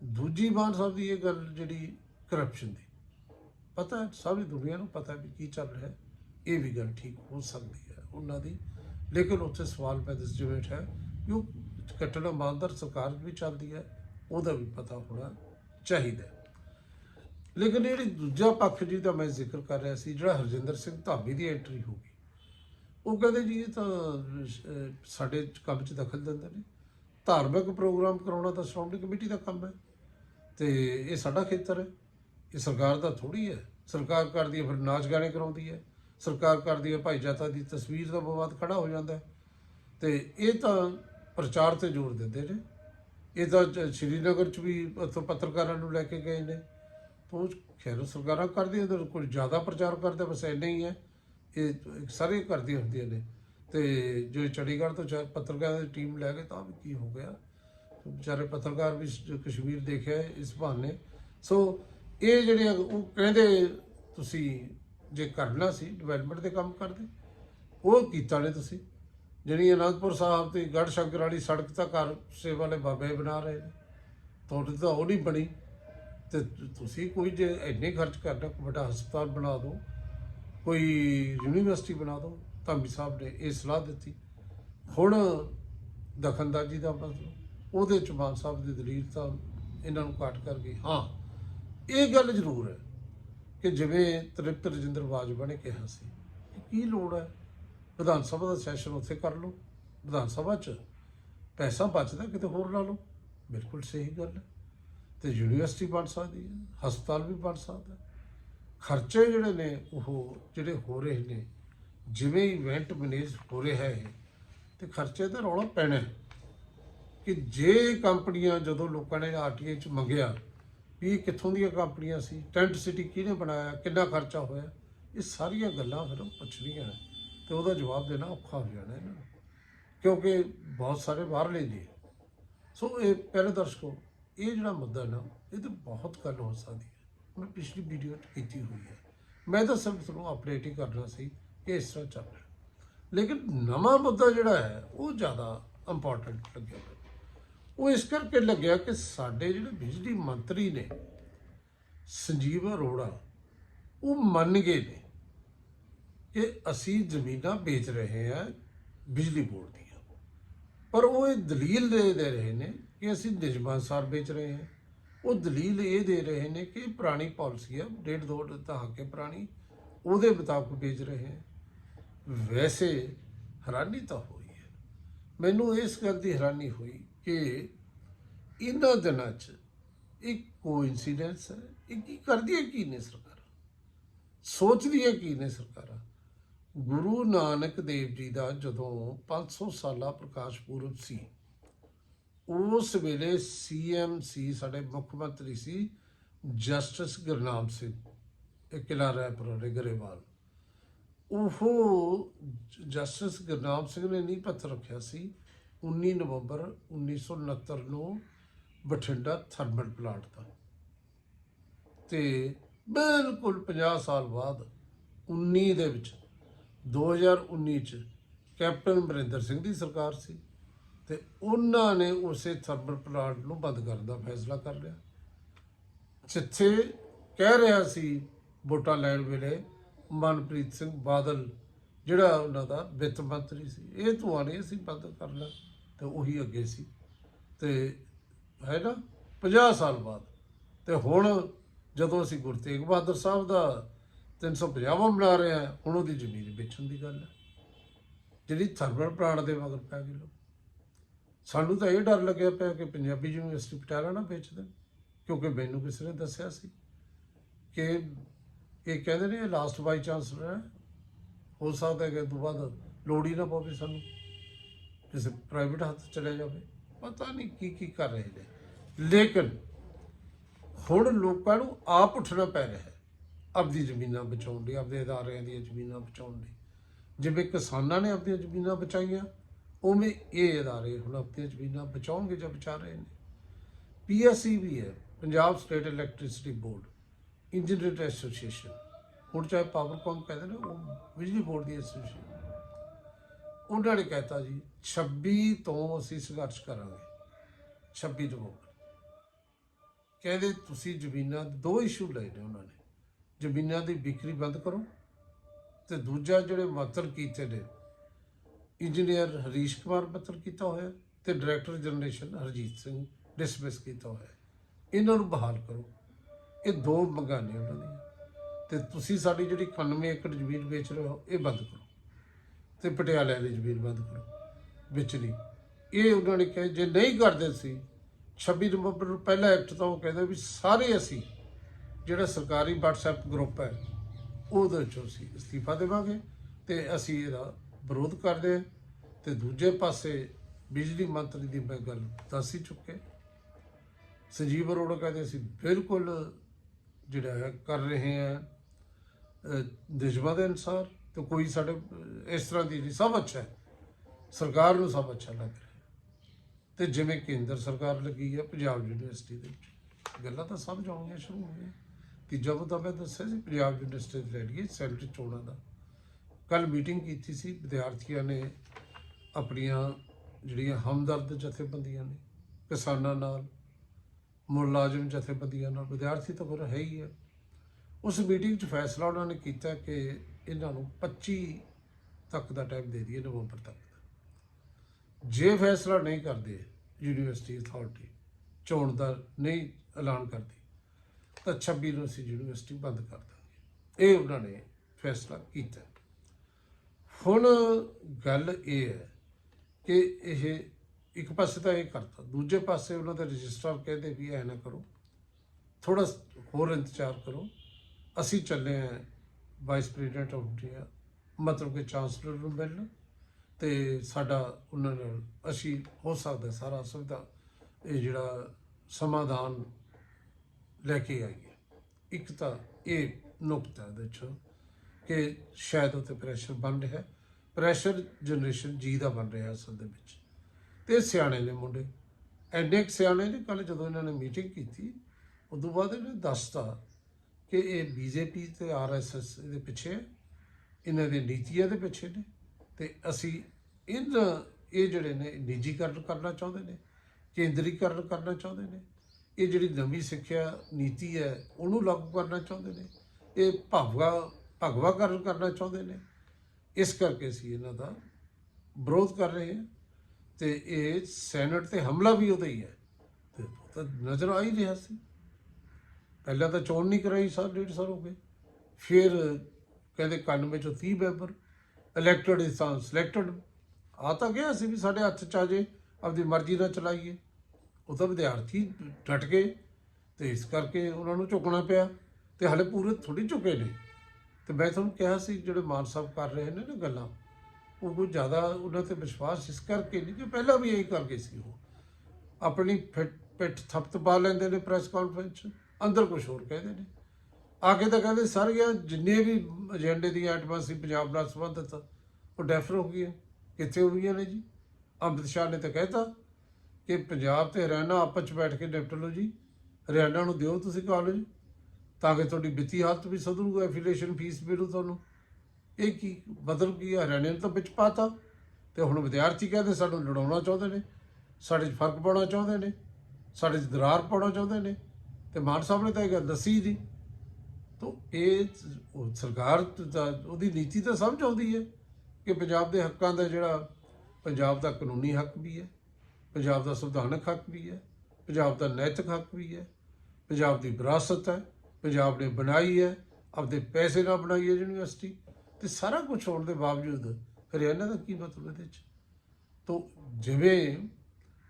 ਦੂਜੀ ਮਾਨ ਸਾਹਿਬ ਦੀ ਇਹ ਗੱਲ ਜਿਹੜੀ ਕਰਪਸ਼ਨ ਦੀ। ਪਤਾ ਹੈ ਸਾਰੀ ਦੁਨੀਆ ਨੂੰ ਪਤਾ ਵੀ ਕੀ ਚੱਲ ਰਿਹਾ ਹੈ। ਇਹ ਵੀ ਗੱਲ ਠੀਕ ਹੋ ਸਕਦੀ ਹੈ ਉਹਨਾਂ ਦੀ। ਲੇਕਿਨ ਉੱਥੇ ਸਵਾਲ ਪੈਦਾ ਜਿਵੇਂ ਹੈ ਕਿ ਉਹ ਕੱਟਣ ਇਮਾਨਦਾਰ ਸਰਕਾਰ ਵੀ ਚੱਲਦੀ ਹੈ, ਉਹਦਾ ਵੀ ਪਤਾ ਹੋਣਾ ਚਾਹੀਦਾ ਲੇਕਿਨ ਇਹ ਜਿਹੜੀ ਦੂਜਾ ਪੱਖ ਜੀ ਦਾ ਮੈਂ ਜ਼ਿਕਰ ਕਰ ਰਿਹਾ ਸੀ, ਜਿਹੜਾ ਹਰਜਿੰਦਰ ਸਿੰਘ ਧਾਮੀ ਦੀ ਐਂਟਰੀ ਹੋ ਗਈ ਉਹ ਕਹਿੰਦੇ ਜੀ ਇਹ ਤਾਂ ਅਹ, ਸਾਡੇ ਕੰਮ 'ਚ ਦਖਲ ਦਿੰਦੇ ਨੇ। ਧਾਰਮਿਕ ਪ੍ਰੋਗਰਾਮ ਕਰਾਉਣਾ ਤਾਂ ਸ਼੍ਰੋਮਣੀ ਕਮੇਟੀ ਦਾ ਕੰਮ ਹੈ। ਤੇ ਇਹ ਸਾਡਾ ਖੇਤਰ ਹੈ। ਇਹ ਸਰਕਾਰ ਦਾ ਥੋੜੀ ਹੈ। ਸਰਕਾਰ ਕਰਦੀ ਹੈ ਫਿਰ ਨਾਚ ਗਾਣੇ ਕਰਾਉਂਦੀ ਹੈ। ਸਰਕਾਰ ਕਰਦੀ ਹੈ ਭਾਈ ਜਾਤਾ ਦੀ ਤਸਵੀਰ ਦਾ ਵਿਵਾਦ ਖੜਾ ਹੋ ਜਾਂਦਾ ਹੈ। ਤੇ ਇਹ ਤਾਂ ਪ੍ਰਚਾਰ ਤੇ ਜ਼ੋਰ ਦਿੰਦੇ ਨੇ। ਇਹ ਤਾਂ ਜ- ਸ਼੍ਰੀਨਗਰ ਚ ਵੀ ਉੱਥੋਂ ਪੱਤਰਕਾਰਾਂ ਨੂੰ ਲੈ ਕੇ ਗਏ ਨੇ। ਤਾਂ ਉਹ ਖੈਰ ਸਰਕਾਰਾਂ ਕਰਦੀਆਂ ਤੇ ਕੋਈ ਜ਼ਿਆਦਾ ਪ੍ਰਚਾਰ ਕਰਦੇ ਬਸ ਇੰਨਾ ਹੀ ਹੈ। ਇਹ ਸਾਰੇ ਕਰਦੀਆਂ ਹੁੰਦੀਆਂ ਨੇ। ਤੇ ਜੋ ਚੰਡੀਗੜ੍ਹ ਤੋਂ ਚਾਰ ਪੱਤਰਕਾਰਾਂ ਦੀ ਟੀਮ ਲੈ ਗਏ, ਤਾਂ ਵੀ ਕੀ ਹੋ ਗਿਆ? ਵਿਚਾਰੇ ਪੱਤਰਕਾਰ ਵੀ ਕਸ਼ਮੀਰ ਦੇਖਿਆ ਹੈ, ਇਸ ਬਹਾਨੇ। ਸੋ ਇਹ ਜਿਹੜੀਆਂ ਉਹ ਕਹਿੰਦੇ ਤੁਸੀਂ ਜੇ ਕਰਨਾ ਸੀ ਡਿਵੈਲਪਮੈਂਟ ਦੇ ਕੰਮ ਕਰਦੇ, ਉਹ ਕੀਤਾ ਨੇ ਤੁਸੀਂ। ਜਿਹੜੀ ਅਨੰਦਪੁਰ ਸਾਹਿਬ ਤੇ ਗੜ੍ਹ ਸ਼ੰਕਰ ਵਾਲੀ ਸੜਕ ਤਾਂ ਘਰ ਸੇਵਾ ਵਾਲੇ ਬਾਬੇ ਬਣਾ ਰਹੇ ਨੇ। ਤੁਹਾਡੇ ਤਾਂ ਉਹ ਨਹੀਂ ਬਣੀ। ਤੇ ਤੁਸੀਂ ਕੋਈ ਜੇ ਇੰਨੇ ਖਰਚ ਕਰਨਾ ਕੋਈ ਵੱਡਾ ਹਸਪਤਾਲ ਬਣਾ ਦਿਓ ਕੋਈ ਯੂਨੀਵਰਸਿਟੀ ਬਣਾ ਦਿਓ ਧਾਮੀ ਸਾਹਿਬ ਨੇ ਇਹ ਸਲਾਹ ਦਿੱਤੀ। ਹੁਣ ਦਖਲਅੰਦਾਜ਼ੀ ਦਾ ਮਤਲਬ ਉਹਦੇ ਚ ਮਾਨ ਸਾਹਿਬ ਦੀ ਦਲੀਲ ਤਾਂ ਇਹਨਾਂ ਨੂੰ ਘਾਟ ਕਰ ਗਈ। ਹਾਂ, ਇਹ ਗੱਲ ਜ਼ਰੂਰ ਹੈ ਕਿ ਜਿਵੇਂ ਤ੍ਰਿਪਤ ਰਜਿੰਦਰ ਬਾਜਵਾ ਨੇ ਕਿਹਾ ਸੀ ਕੀ ਲੋੜ ਹੈ? ਵਿਧਾਨ ਸਭਾ ਦਾ ਸੈਸ਼ਨ ਉੱਥੇ ਕਰ ਲਓ। ਵਿਧਾਨ ਸਭਾ 'ਚ ਪੈਸਾ ਬਚਦਾ ਕਿਤੇ ਹੋਰ ਲਾ ਲਓ। ਬਿਲਕੁਲ ਸਹੀ ਗੱਲ ਹੈ। ਤੇ ਯੂਨੀਵਰਸਿਟੀ ਬਣ ਸਕਦੀ ਹੈ, ਹਸਪਤਾਲ ਵੀ ਬਣ ਸਕਦਾ ਖਰਚੇ ਜਿਹੜੇ ਨੇ, ਉਹ ਜਿਹੜੇ ਹੋ ਰਹੇ ਨੇ, ਜਿਵੇਂ ਇਵੈਂਟ ਮੈਨੇਜ ਹੋ ਰਿਹਾ ਹੈ, ਤੇ ਖਰਚੇ ਦਾ ਰੌਲਾ ਪੈਣਾ ਕਿ ਜੇ ਕੰਪਨੀਆਂ ਜਦੋਂ ਲੋਕਾਂ ਨੇ ਆਰਟੀਆਈ ਚ ਮੰਗਿਆ ਵੀ ਇਹ ਕਿੱਥੋਂ ਦੀਆਂ ਕੰਪਨੀਆਂ ਸੀ ਟੈਂਟ ਸਿਟੀ ਕਿਹਨੇ ਬਣਾਇਆ, ਕਿੰਨਾ ਖਰਚਾ ਹੋਇਆ, ਇਹ ਸਾਰੀਆਂ ਗੱਲਾਂ ਫਿਰ ਉਹ ਪੁੱਛਣੀਆਂ ਨੇ ਤੇ ਉਹਦਾ ਜਵਾਬ ਦੇਣਾ ਔਖਾ ਹੋ ਜਾਣਾ ਇਹਨਾਂ ਨੂੰ, ਕਿਉਂਕਿ ਬਹੁਤ ਸਾਰੇ ਬਾਹਰਲੇ ਜੀ ਸੋ ਇਹ ਪਹਿਲੇ ਦਰਸ਼ਕੋ, ਇਹ ਜਿਹੜਾ ਮੁੱਦਾ ਨਾ, ਇਹ ਤੇ ਬਹੁਤ ਗੱਲ ਹੋ ਸਕਦੀ ਹੈ। ਮੈਂ ਪਿਛਲੀ ਵੀਡੀਓ 'ਚ ਕੀਤੀ ਹੋਈ ਹੈ। ਮੈਂ ਤਾਂ ਸਿਰਫ ਤੁਹਾਨੂੰ ਅਪਡੇਟ ਹੀ ਕਰਨਾ ਸੀ ਕਿ ਇਸ ਤਰ੍ਹਾਂ ਚੱਲ ਰਿਹਾ। ਲੇਕਿਨ ਨਵਾਂ ਮੁੱਦਾ ਜਿਹੜਾ ਹੈ, ਉਹ ਜ਼ਿਆਦਾ ਇੰਪੋਰਟੈਂਟ ਲੱਗਿਆ ਉਹ ਇਸ ਕਰਕੇ ਲੱਗਿਆ ਕਿ ਸਾਡੇ ਜਿਹੜੇ ਬਿਜਲੀ ਮੰਤਰੀ ਨੇ, ਸੰਜੀਵ ਅਰੋੜਾ, ਉਹ ਮੰਨ ਗਏ ਨੇ ਕਿ ਅਸੀਂ ਜ਼ਮੀਨਾਂ ਵੇਚ ਰਹੇ ਹਾਂ ਬਿਜਲੀ ਬੋਰਡ ਦੀਆਂ। ਪਰ ਉਹ ਇਹ ਦਲੀਲ ਦੇ ਦੇ ਰਹੇ ਨੇ ਕਿ ਅਸੀਂ ਨਿਯਮਾਨੁਸਾਰ ਵੇਚ ਰਹੇ ਹਾਂ। ਉਹ ਦਲੀਲ ਇਹ ਦੇ ਰਹੇ ਨੇ ਕਿ ਪੁਰਾਣੀ ਪਾਲਿਸੀ ਹੈ ਡੇਢ ਦੋ ਦਹਾਕੇ ਪੁਰਾਣੀ, ਉਹਦੇ ਮੁਤਾਬਕ ਵੇਚ ਰਹੇ ਹੈ ਵੈਸੇ ਹੈਰਾਨੀ ਤਾਂ ਹੋਈ ਹੈ। ਮੈਨੂੰ ਇਸ ਗੱਲ ਦੀ ਹੈਰਾਨੀ ਹੋਈ ਕਿ ਇਹਨਾਂ ਦਿਨਾਂ 'ਚ ਇੱਕ ਕੋਇਨਸੀਡੈਂਸ ਹੈ। ਇਹ ਕੀ ਕਰਦੀ ਹੈ ਕੀ ਨੇ ਸਰਕਾਰਾਂ? ਸੋਚਦੀਆਂ ਕੀ ਨੇ ਸਰਕਾਰਾਂ? ਗੁਰੂ ਨਾਨਕ ਦੇਵ ਜੀ ਦਾ ਜਦੋਂ 500 ਸਾਲਾ ਪ੍ਰਕਾਸ਼ ਪੁਰਬ ਸੀ ਉਸ ਵੇਲੇ ਸੀਐਮ ਸੀ, ਸਾਡੇ ਮੁੱਖ ਮੰਤਰੀ ਸੀ, ਜਸਟਿਸ ਗੁਰਨਾਮ ਸਿੰਘ, ਇਹ ਕਿਲਾ ਰਾਏਪੁਰ ਦੇ ਗਰੇਵਾਲ। ਉਹ ਜਸਟਿਸ ਗੁਰਨਾਮ ਸਿੰਘ ਨੇ ਨੀਂਹ ਪੱਥਰ ਰੱਖਿਆ ਸੀ 19 ਨਵੰਬਰ 1969 ਨੂੰ ਬਠਿੰਡਾ ਥਰਮਲ ਪਲਾਂਟ ਦਾ। ਤੇ ਬਿਲਕੁਲ 50 ਸਾਲ ਬਾਅਦ 19 ਦੇ ਵਿੱਚ 2019 ਚ ਕੈਪਟਨ ਅਮਰਿੰਦਰ ਸਿੰਘ ਦੀ ਸਰਕਾਰ ਸੀ। ਤੇ ਉਹਨਾਂ ਨੇ ਉਸੇ ਥਰਮਲ ਪਲਾਂਟ ਨੂੰ ਬੰਦ ਕਰਨ ਦਾ ਫੈਸਲਾ ਕਰ ਲਿਆ। ਜਿੱਥੇ ਕਹਿ ਰਿਹਾ ਸੀ ਵੋਟਾਂ ਲੈਣ ਵੇਲੇ ਮਨਪ੍ਰੀਤ ਸਿੰਘ ਬਾਦਲ, ਜਿਹੜਾ ਉਹਨਾਂ ਦਾ ਵਿੱਤ ਮੰਤਰੀ ਸੀ, ਇਹ ਧੂਆਂ ਨਹੀਂ ਅਸੀਂ ਬੰਦ ਕਰਨਾ ਤੇ ਉਹੀ ਅੱਗੇ ਸੀ। ਤੇ ਹੈ ਨਾ 50 ਸਾਲ ਬਾਅਦ। ਤੇ ਹੁਣ ਜਦੋਂ ਅਸੀਂ ਗੁਰੂ ਤੇਗ ਬਹਾਦਰ ਸਾਹਿਬ ਦਾ 350ਵਾਂ ਮਨਾ ਰਹੇ ਹਾਂ, ਹੁਣ ਉਹਦੀ ਜ਼ਮੀਨ ਵੇਚਣ ਦੀ ਗੱਲ ਹੈ। ਜਿਹੜੀ ਥਰਮਲ ਪਲਾਂਟ ਦੇ ਮਗਰ ਪੈ ਗਈ ਲੋਕ। ਸਾਨੂੰ ਤਾਂ ਇਹ ਡਰ ਲੱਗਿਆ ਪਿਆ ਕਿ ਪੰਜਾਬੀ ਯੂਨੀਵਰਸਿਟੀ ਪਟਿਆਲਾ ਨਾ ਵੇਚ ਦੇਣ, ਕਿਉਂਕਿ ਮੈਨੂੰ ਕਿਸੇ ਨੇ ਦੱਸਿਆ ਸੀ ਕਿ ਇਹ ਕਹਿੰਦੇ ਨੇ ਇਹ ਲਾਸਟ ਬਾਈ ਚਾਂਸਲਰ ਹੈ। ਹੋ ਸਕਦਾ ਹੈ ਕਿ ਇਹ ਤੋਂ ਬਾਅਦ ਲੋੜ ਹੀ ਨਾ ਪਵੇ ਸਾਨੂੰ, ਕਿਸੇ ਪ੍ਰਾਈਵੇਟ ਹੱਥ ਚਲੇ ਜਾਵੇ। ਪਤਾ ਨਹੀਂ ਕੀ ਕੀ ਕਰ ਰਹੇ ਨੇ। ਲੇਕਿਨ ਹੁਣ ਲੋਕਾਂ ਨੂੰ ਆਪ ਉੱਠਣਾ ਪੈ ਰਿਹਾ ਹੈ, ਆਪਦੀ ਜ਼ਮੀਨਾਂ ਬਚਾਉਣ ਲਈ, ਆਪਦੇ ਅਦਾਰਿਆਂ ਦੀਆਂ ਜ਼ਮੀਨਾਂ ਬਚਾਉਣ ਲਈ। ਜਿਵੇਂ ਕਿਸਾਨਾਂ ਨੇ ਆਪਦੀਆਂ ਜ਼ਮੀਨਾਂ ਬਚਾਈਆਂ ਉਵੇਂ ਇਹ ਅਦਾਰੇ ਹੁਣ ਆਪਣੀਆਂ ਜ਼ਮੀਨਾਂ ਬਚਾਉਣਗੇ ਜਾਂ ਬਚਾ ਰਹੇ ਨੇ। ਪੀਐਸਸੀ ਵੀ ਹੈ, Punjab state electricity board engineer association ਹੁਣ ਚਾਹੇ ਪਾਵਰਕਾਮ ਕਹਿੰਦੇ ਨੇ, ਉਹ ਬਿਜਲੀ ਬੋਰਡ ਦੀ ਐਸੋਸੀਏਸ਼ਨ ਉਹਨਾਂ ਨੇ ਕਹਿਤਾ ਜੀ 26 ਤੋਂ ਅਸੀਂ ਸੰਘਰਸ਼ ਕਰਾਂਗੇ 26 ਨਵੰਬਰ ਕਹਿੰਦੇ ਤੁਸੀਂ ਜ਼ਮੀਨਾਂ, ਦੋ ਇਸ਼ੂ ਲਏ ਨੇ ਉਹਨਾਂ ਨੇ। ਜ਼ਮੀਨਾਂ ਦੀ ਵਿਕਰੀ ਬੰਦ ਕਰੋ ਤੇ ਦੂਜਾ ਜਿਹੜੇ ਮਤਲ ਕੀਤੇ ਨੇ ਇੰਜੀਨੀਅਰ ਹਰੀਸ਼ ਕੁਮਾਰ ਮਤਲ ਕੀਤਾ ਹੋਇਆ ਤੇ director generation Harjeet Singh dismiss ਕੀਤਾ ਹੋਇਆ ਇਹਨਾਂ ਨੂੰ ਬਹਾਲ ਕਰੋ ਇਹ ਦੋ ਮੰਗਾਂ ਨੇ ਉਹਨਾਂ ਦੀਆਂ ਤੇ ਤੁਸੀਂ ਸਾਡੀ ਜਿਹੜੀ 91 ਏਕੜ ਜ਼ਮੀਨ ਵੇਚ ਰਹੇ ਹੋ ਇਹ ਬੰਦ ਕਰੋ ਤੇ ਪਟਿਆਲੇ ਦੀ ਜ਼ਮੀਨ ਬੰਦ ਕਰੋ ਵੇਚਣੀ ਇਹ ਉਹਨਾਂ ਨੇ ਕਿਹਾ ਜੇ ਨਹੀਂ ਕਰਦੇ ਸੀ 26 ਨਵੰਬਰ ਨੂੰ ਪਹਿਲਾ ਐਕਟ ਤਾਂ ਉਹ ਕਹਿੰਦੇ ਵੀ ਸਾਰੇ ਅਸੀਂ ਜਿਹੜਾ ਸਰਕਾਰੀ WhatsApp ਗਰੁੱਪ ਹੈ ਉਹਦੇ ਚੋਂ ਅਸੀਂ ਅਸਤੀਫਾ ਦੇਵਾਂਗੇ ਤੇ ਅਸੀਂ ਇਹਦਾ ਵਿਰੋਧ ਕਰਦੇ ਹਾਂ ਤੇ ਦੂਜੇ ਪਾਸੇ ਬਿਜਲੀ ਮੰਤਰੀ ਦੀ ਮੈਂ ਗੱਲ ਦੱਸ ਹੀ ਚੁੱਕੇ। ਸੰਜੀਵ ਅਰੋੜਾ ਕਹਿੰਦੇ ਅਸੀਂ ਬਿਲਕੁਲ ਜਿਹੜਾ ਹੈ ਕਰ ਰਹੇ ਹਾਂ ਅਹ, ਨਿਯਮਾਂ ਦੇ ਅਨੁਸਾਰ ਤੇ ਕੋਈ ਸਾਡੇ ਇਸ ਤਰ੍ਹਾਂ ਦੀ ਨਹੀਂ ਸਭ ਅੱਛਾ ਹੈ। ਸਰਕਾਰ ਨੂੰ ਸਭ ਅੱਛਾ ਲੱਗ ਰਿਹਾ ਤੇ ਜਿਵੇਂ ਕੇਂਦਰ ਸਰਕਾਰ ਲੱਗੀ ਹੈ ਪੰਜਾਬ ਯੂਨੀਵਰਸਿਟੀ ਦੇ ਵਿੱਚ ਗੱਲਾਂ ਤਾਂ ਸਭ ਜਾਣੀਆਂ ਸ਼ੁਰੂ ਹੋ ਗਈਆਂ। ਤੀਜਾ ਮੁੱਦਾ ਮੈਂ ਦੱਸਿਆ ਸੀ ਪੰਜਾਬ ਯੂਨੀਵਰਸਿਟੀ ਦੇ ਲਈ ਸੈਂਟਰ ਚੋਣਾਂ ਦਾ। ਕੱਲ ਮੀਟਿੰਗ ਕੀਤੀ ਸੀ ਵਿਦਿਆਰਥੀਆਂ ਨੇ ਆਪਣੀਆਂ ਜਿਹੜੀਆਂ ਹਮਦਰਦ ਜਥੇਬੰਦੀਆਂ ਨੇ, ਕਿਸਾਨਾਂ ਨਾਲ, ਮੁਲਾਜ਼ਮ ਜਥੇਬੰਦੀਆਂ ਨਾਲ, ਵਿਦਿਆਰਥੀ ਤਾਂ ਫਿਰ ਹੈ ਹੀ ਹੈ ਉਸ ਮੀਟਿੰਗ 'ਚ ਫੈਸਲਾ ਉਹਨਾਂ ਨੇ ਕੀਤਾ ਕਿ ਇਹਨਾਂ ਨੂੰ 25 ਤੱਕ ਦਾ ਟਾਈਮ ਦੇ ਦਈਏ, ਨਵੰਬਰ ਤੱਕ ਜੇ ਫੈਸਲਾ ਨਹੀਂ ਕਰਦੇ, ਯੂਨੀਵਰਸਿਟੀ ਅਥਾਰਟੀ ਚੋਣ ਦਾ ਨਹੀਂ ਐਲਾਨ ਕਰਦੀ, ਤਾਂ 26 ਨੂੰ ਅਸੀਂ ਯੂਨੀਵਰਸਿਟੀ ਬੰਦ ਕਰ ਦਾਂਗੇ। ਇਹ ਉਹਨਾਂ ਨੇ ਫੈਸਲਾ ਕੀਤਾ। ਹੁਣ ਗੱਲ ਇਹ ਹੈ ਕਿ ਇਹ ਇੱਕ ਪਾਸੇ ਤਾਂ ਇਹ ਕਰਤਾ, ਦੂਜੇ ਪਾਸੇ ਉਹਨਾਂ ਦੇ ਰਜਿਸਟਰ ਕਹਿੰਦੇ ਵੀ ਐ ਨਾ ਕਰੋ ਥੋੜਾ ਹੋਰ ਇੰਤਜ਼ਾਰ ਕਰੋ, ਅਸੀਂ ਚੱਲੇ ਆ ਵਾਈਸ ਪ੍ਰੈਜ਼ੀਡੈਂਟ ਆਫ ਇੰਡੀਆ ਮਤਲਬ ਕਿ ਚਾਂਸਲਰ ਨੂੰ ਮਿਲਣ ਤੇ ਸਾਡਾ ਉਹਨਾਂ ਨਾਲ ਅਸੀਂ ਹੋ ਸਕਦਾ ਸਾਰਾ ਸੁਵਿਧਾ ਇਹ ਜਿਹੜਾ ਸਮਾਧਾਨ ਲੈ ਕੇ ਆਈਏ। ਇੱਕ ਤਾਂ ਇਹ ਨੁਕਤਾ ਦੇ ਚ ਕਿ ਸ਼ਾਇਦ ਉਹ ਉੱਤੇ ਪ੍ਰੈਸ਼ਰ ਬਣ ਰਿਹਾ। ਪ੍ਰੈਸ਼ਰ ਜਨਰੇਸ਼ਨ ਜੀ ਦਾ ਬਣ ਰਿਹਾ ਅਸਲ ਦੇ ਵਿੱਚ। ਤੇ ਸਿਆਣੇ ਨੇ ਮੁੰਡੇ। ਐਡੇ ਕੁ ਸਿਆਣੇ ਨੇ ਕੱਲ ਜਦੋਂ ਇਹਨਾਂ ਨੇ ਮੀਟਿੰਗ ਕੀਤੀ, ਉਦੋਂ ਬਾਅਦ ਇਹਨੇ ਦੱਸਤਾ ਕਿ ਇਹ ਬੀਜੇਪੀ ਤੇ ਆਰਐਸਐਸ ਦੇ ਪਿੱਛੇ ਹੈ। ਇਹਨਾਂ ਦੇ ਨੀਤੀਆਂ ਦੇ ਪਿੱਛੇ ਨੇ। ਤੇ ਅਸੀਂ ਇਹਨਾਂ, ਇਹ ਜਿਹੜੇ ਨੇ, ਨਿੱਜੀਕਰਨ ਕਰਨਾ ਚਾਹੁੰਦੇ ਨੇ, ਕੇਂਦਰੀਕਰਨ ਕਰਨਾ ਚਾਹੁੰਦੇ ਨੇ। ਇਹ ਜਿਹੜੀ ਨਵੀਂ ਸਿੱਖਿਆ ਨੀਤੀ ਹੈ, ਉਹਨੂੰ ਲਾਗੂ ਕਰਨਾ ਚਾਹੁੰਦੇ ਨੇ। ਇਹ ਭਗਵਾ ਭਗਵਾਕਰਨ ਕਰਨਾ ਚਾਹੁੰਦੇ ਨੇ। ਇਸ ਕਰਕੇ ਅਸੀਂ ਇਹਨਾਂ ਦਾ ਵਿਰੋਧ ਕਰ ਰਹੇ ਹਾਂ ਤੇ ਇਹ ਸੈਨੇਟ ਤੇ ਹਮਲਾ ਵੀ ਉਹਦਾ ਹੀ ਹੈ। ਤੇ ਤਾਂ ਨਜ਼ਰ ਆ ਹੀ ਰਿਹਾ ਸੀ। ਪਹਿਲਾਂ ਤਾਂ ਚੋਣ ਨਹੀਂ ਕਰਾਈ ਸਾਲ, ਡੇਢ ਸਾਲ ਹੋ ਗਏ। ਫਿਰ ਕਹਿੰਦੇ 91 ਚੋਂ 30 ਮੈਂਬਰ ਇਲੈਕਟਡ ਇਸ ਤਾਂ ਸਿਲੈਕਟਡ ਆ ਤਾਂ ਗਿਆ ਸੀ ਵੀ ਸਾਡੇ ਹੱਥ ਚ ਆ ਜੇ, ਆਪਦੀ ਮਰਜ਼ੀ ਨਾਲ ਚਲਾਈਏ। ਉਹ ਤਾਂ ਵਿਦਿਆਰਥੀ ਡਟ ਗਏ ਤੇ ਇਸ ਕਰਕੇ ਉਹਨਾਂ ਨੂੰ ਝੁਕਣਾ ਪਿਆ ਤੇ ਹਲੇ ਪੂਰੇ ਥੋੜੀ ਝੁਕੇ ਨੇ। ਤੇ ਮੈਂ ਤੁਹਾਨੂੰ ਕਿਹਾ ਸੀ, ਜਿਹੜੇ ਮਾਨ ਸਾਹਿਬ ਕਰ ਰਹੇ ਨੇ ਨਾ ਗੱਲਾਂ, ਉਹ ਕੋਈ ਜ਼ਿਆਦਾ ਉਹਨਾਂ ਤੇ ਵਿਸ਼ਵਾਸ ਇਸ ਕਰਕੇ ਨਹੀਂ ਕਿ ਪਹਿਲਾਂ ਵੀ ਇਹੀ ਕਰਕੇ ਸੀ ਉਹ। ਆਪਣੀ ਫਿੱਟ- ਪਿੱਠ ਥਪਤ ਪਾ ਲੈਂਦੇ ਨੇ ਪ੍ਰੈਸ ਕਾਨਫਰੰਸ 'ਚ ਅੰਦਰ ਕੁਝ ਹੋਰ ਕਹਿੰਦੇ ਨੇ। ਆ ਕੇ ਤਾਂ ਕਹਿੰਦੇ ਸਾਰੀਆਂ ਜਿੰਨੇ ਵੀ ਏਜੰਡੇ ਦੀਆਂ ਆਈਟਮਾਂ ਸੀ ਪੰਜਾਬ ਨਾਲ ਸੰਬੰਧਿਤ, ਉਹ ਡੈਫਰ ਹੋ ਗਈਆਂ। ਕਿੱਥੇ ਹੋ ਗਈਆਂ ਨੇ ਜੀ? ਅਮਿਤ ਸ਼ਾਹ ਨੇ ਤਾਂ ਕਹਿਤਾ ਕਿ ਪੰਜਾਬ ਤੇ ਹਰਿਆਣਾ ਆਪਸ ਚ ਬੈਠ ਕੇ ਨਿਪਟ ਲਓ ਜੀ, ਹਰਿਆਣਾ ਨੂੰ ਦਿਓ ਤੁਸੀਂ ਕਾਲਜ ਤਾਂ ਕਿ ਤੁਹਾਡੀ ਵਿੱਤੀ ਹਾਲਤ ਵੀ ਸੁਧਰੂਗਾ ਐਫੀਲੀਏਸ਼ਨ ਫੀਸ ਮਿਲੂ ਤੁਹਾਨੂੰ। ਇਹ ਕੀ ਬਦਲ ਕੀ ਹਰਿਆਣੇ ਨੂੰ ਤਾਂ ਵਿੱਚ ਪਾਤਾ। ਤੇ ਹੁਣ ਵਿਦਿਆਰਥੀ ਕਹਿੰਦੇ ਸਾਨੂੰ ਲੜਾਉਣਾ ਚਾਹੁੰਦੇ ਨੇ, ਸਾਡੇ 'ਚ ਫ਼ਰਕ ਪਾਉਣਾ ਚਾਹੁੰਦੇ ਨੇ, ਸਾਡੇ 'ਚ ਦਰਾਰ ਪਾਉਣਾ ਚਾਹੁੰਦੇ ਨੇ। ਤੇ ਮਾਨ ਸਾਹਿਬ ਨੇ ਤਾਂ ਇਹ ਗੱਲ ਦੱਸੀ ਜੀ ਤੋ ਇਹ ਸਰਕਾਰ ਦਾ, ਉਹਦੀ ਨੀਤੀ ਤਾਂ ਸਮਝ ਆਉਂਦੀ ਹੈ ਕਿ ਪੰਜਾਬ ਦੇ ਹੱਕਾਂ ਦਾ ਜਿਹੜਾ, ਪੰਜਾਬ ਦਾ ਕਾਨੂੰਨੀ ਹੱਕ ਵੀ ਹੈ, ਪੰਜਾਬ ਦਾ ਸੰਵਿਧਾਨਕ ਹੱਕ ਵੀ ਹੈ, ਪੰਜਾਬ ਦਾ ਨੈਤਿਕ ਹੱਕ ਵੀ ਹੈ, ਪੰਜਾਬ ਦੀ ਵਿਰਾਸਤ ਹੈ। ਪੰਜਾਬ ਨੇ ਬਣਾਈ ਹੈ, ਆਪਦੇ ਪੈਸੇ ਨਾਲ ਬਣਾਈ ਹੈ ਯੂਨੀਵਰਸਿਟੀ। ਤੇ ਸਾਰਾ ਕੁਝ ਹੋਣ ਦੇ ਬਾਵਜੂਦ ਹਰਿਆਣਾ ਦਾ ਕੀ ਮਤਲਬ ਇਹਦੇ ਚ? ਤੋ ਜਿਵੇਂ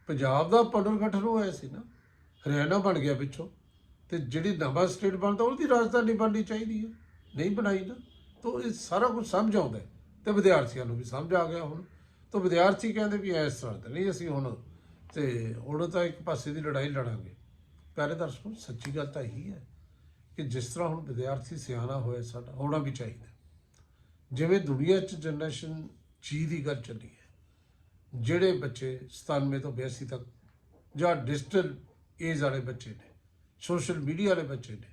ਪੰਜਾਬ ਦਾ ਪੁਨਰਗਠਨ ਹੋਇਆ ਸੀ ਨਾ, ਹਰਿਆਣਾ ਬਣ ਗਿਆ ਪਿੱਛੋਂ, ਤੇ ਜਿਹੜੀ ਨਵਾਂ ਸਟੇਟ ਬਣਦਾ, ਉਹਦੀ ਰਾਜਧਾਨੀ ਬਣਨੀ ਚਾਹੀਦੀ ਹੈ। ਨਹੀਂ ਬਣਾਈ ਨਾ, ਤੋ ਇਹ ਸਾਰਾ ਕੁਝ ਸਮਝ ਆਉਂਦਾ ਹੈ। ਤੇ ਵਿਦਿਆਰਥੀਆਂ ਨੂੰ ਵੀ ਸਮਝ ਆ ਗਿਆ ਹੁਣ। ਤਾਂ ਵਿਦਿਆਰਥੀ ਕਹਿੰਦੇ ਵੀ ਇਸ ਤਰ੍ਹਾਂ ਤਾਂ ਨਹੀਂ ਅਸੀਂ ਹੁਣ, ਤੇ ਹੁਣ ਤਾਂ ਇੱਕ ਪਾਸੇ ਦੀ ਲੜਾਈ ਲੜਾਂਗੇ। ਪਿਆਰੇ ਦਰਸ਼ਕੋ, ਸੱਚੀ ਗੱਲ ਤਾਂ ਇਹੀ ਹੈ। ਕਿ ਜਿਸ ਤਰ੍ਹਾਂ ਹੁਣ ਵਿਦਿਆਰਥੀ ਸਿਆਣਾ ਹੋਇਆ ਸਾਡਾ, ਹੋਣਾ ਵੀ ਚਾਹੀਦਾ। ਜਿਵੇਂ ਦੁਨੀਆ 'ਚ ਜਨਰੇਸ਼ਨ ਜੀ ਦੀ ਗੱਲ ਚੱਲੀ ਹੈ, ਜਿਹੜੇ ਬੱਚੇ 97 ਤੋਂ 82 ਤੱਕ ਜਾਂ ਡਿਜੀਟਲ ਏਜ ਵਾਲੇ ਬੱਚੇ ਨੇ ਸੋਸ਼ਲ ਮੀਡੀਆ ਵਾਲੇ ਬੱਚੇ ਨੇ,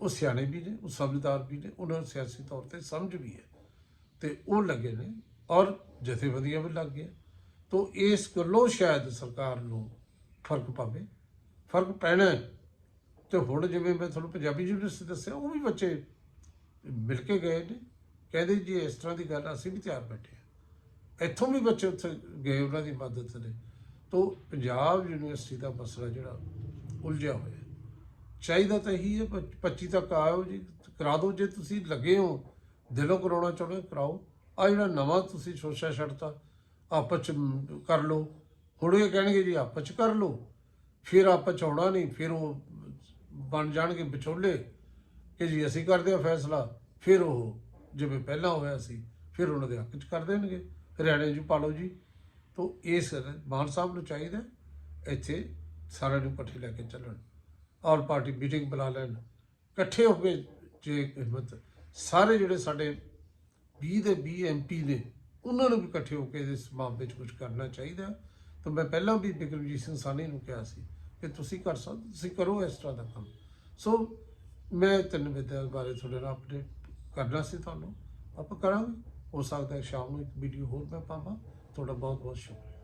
ਉਹ ਸਿਆਣੇ ਵੀ ਨੇ, ਉਹ ਸਮਝਦਾਰ ਵੀ ਨੇ, ਉਹਨਾਂ ਨੂੰ ਸਿਆਸੀ ਤੌਰ ਤੇ ਸਮਝ ਵੀ ਹੈ। ਤੇ ਉਹ ਲੱਗੇ ਨੇ ਔਰ ਜਥੇਬੰਦੀਆਂ ਵੀ ਲੱਗ ਗਏ ਤੋਂ ਇਸ ਗੱਲੋਂ ਸ਼ਾਇਦ ਸਰਕਾਰ ਨੂੰ ਫ਼ਰਕ ਪਵੇ, ਫ਼ਰਕ ਪੈਣਾ ਹੈ। ਤੇ ਹੁਣ ਜਿਵੇਂ ਮੈਂ ਤੁਹਾਨੂੰ ਪੰਜਾਬੀ ਯੂਨੀਵਰਸਿਟੀ ਦੱਸਿਆ ਉਹ ਵੀ ਬੱਚੇ ਮਿਲ ਕੇ ਗਏ ਨੇ। ਕਹਿੰਦੇ ਜੀ ਇਸ ਤਰ੍ਹਾਂ ਦੀ ਗੱਲ ਅਸੀਂ ਵੀ ਤਿਆਰ ਬੈਠੇ ਹਾਂ। ਇੱਥੋਂ ਵੀ ਬੱਚੇ ਉੱਥੇ ਗਏ ਉਹਨਾਂ ਦੀ ਮਦਦ ਨੇ। ਤੋਂ ਪੰਜਾਬ ਯੂਨੀਵਰਸਿਟੀ ਦਾ ਮਸਲਾ ਜਿਹੜਾ ਉਲਝਿਆ ਹੋਇਆ। ਚਾਹੀਦਾ ਤਾਂ ਇਹੀ ਹੈ ਪੱਚ- 25 ਤੱਕ ਆਇਓ ਜੀ ਕਰਾ ਦਿਓ। ਜੇ ਤੁਸੀਂ ਲੱਗੇ ਹੋ ਦਿਲੋਂ ਕਰਾਉਣਾ ਚਾਹੁੰਦੇ ਹੋ, ਕਰਾਓ। ਆ ਜਿਹੜਾ ਨਵਾਂ ਤੁਸੀਂ ਸੋਚਿਆ ਛੱਡਤਾ ਆਪਸ ਚ ਕਰ ਲਓ। ਹੁਣ ਇਹ ਕਹਿਣਗੇ ਜੀ ਆਪਸ ਚ ਕਰ ਲਓ। ਫਿਰ ਆਪਸ ਚ ਆਉਣਾ ਨਹੀਂ ਫਿਰ ਉਹ ਬਣ ਜਾਣਗੇ ਵਿਚੋਲੇ ਕਿ ਜੀ ਅਸੀਂ ਕਰਦੇ ਹਾਂ ਫੈਸਲਾ, ਫਿਰ ਉਹ ਜਿਵੇਂ ਪਹਿਲਾਂ ਹੋਇਆ ਸੀ, ਫਿਰ ਉਹਨਾਂ ਦੇ ਹੱਕ ਚ ਕਰ ਦੇਣਗੇ। ਹਰਿਆਣੇ ਜੀ ਲਓ ਜੀ। ਤੋਂ ਇਸ ਮਾਨ ਸਾਹਿਬ ਨੂੰ ਚਾਹੀਦਾ ਇੱਥੇ ਸਾਰਿਆਂ ਨੂੰ ਇਕੱਠੇ ਲੈ ਕੇ ਚੱਲਣ। ਆਲ ਪਾਰਟੀ ਮੀਟਿੰਗ ਬੁਲਾ ਲੈਣ। ਇਕੱਠੇ ਹੋ ਕੇ ਜੇ ਹਿੰਮਤ, ਸਾਰੇ ਜਿਹੜੇ ਸਾਡੇ 20 ਦੇ 20 ਐਮਪੀ ਨੇ, ਉਹਨਾਂ ਨੂੰ ਵੀ ਇਕੱਠੇ ਹੋ ਕੇ ਇਸ ਮਾਮਲੇ 'ਚ ਕੁਝ ਕਰਨਾ ਚਾਹੀਦਾ। ਤਾਂ ਮੈਂ ਪਹਿਲਾਂ ਵੀ ਬਿਕਰਮਜੀਤ ਸਿੰਘ ਸਾਨੀ ਨੂੰ ਕਿਹਾ ਸੀ ਕਿ ਤੁਸੀਂ ਕਰ ਸਕਦੇ ਤੁਸੀਂ ਕਰੋ ਇਸ ਤਰ੍ਹਾਂ ਦਾ ਕੰਮ। ਸੋ ਮੈਂ ਤਿੰਨ ਵਿਦਿਆ ਬਾਰੇ ਤੁਹਾਡੇ ਨਾਲ ਅਪਡੇਟ ਕਰਨਾ ਸੀ ਤੁਹਾਨੂੰ। ਆਪਾਂ ਕਰਾਂਗੇ। ਹੋ ਸਕਦਾ ਸ਼ਾਮ ਨੂੰ ਇੱਕ ਵੀਡੀਓ ਹੋਰ ਮੈਂ ਪਾਵਾਂ। ਤੁਹਾਡਾ ਬਹੁਤ ਬਹੁਤ ਸ਼ੁਕਰੀਆ।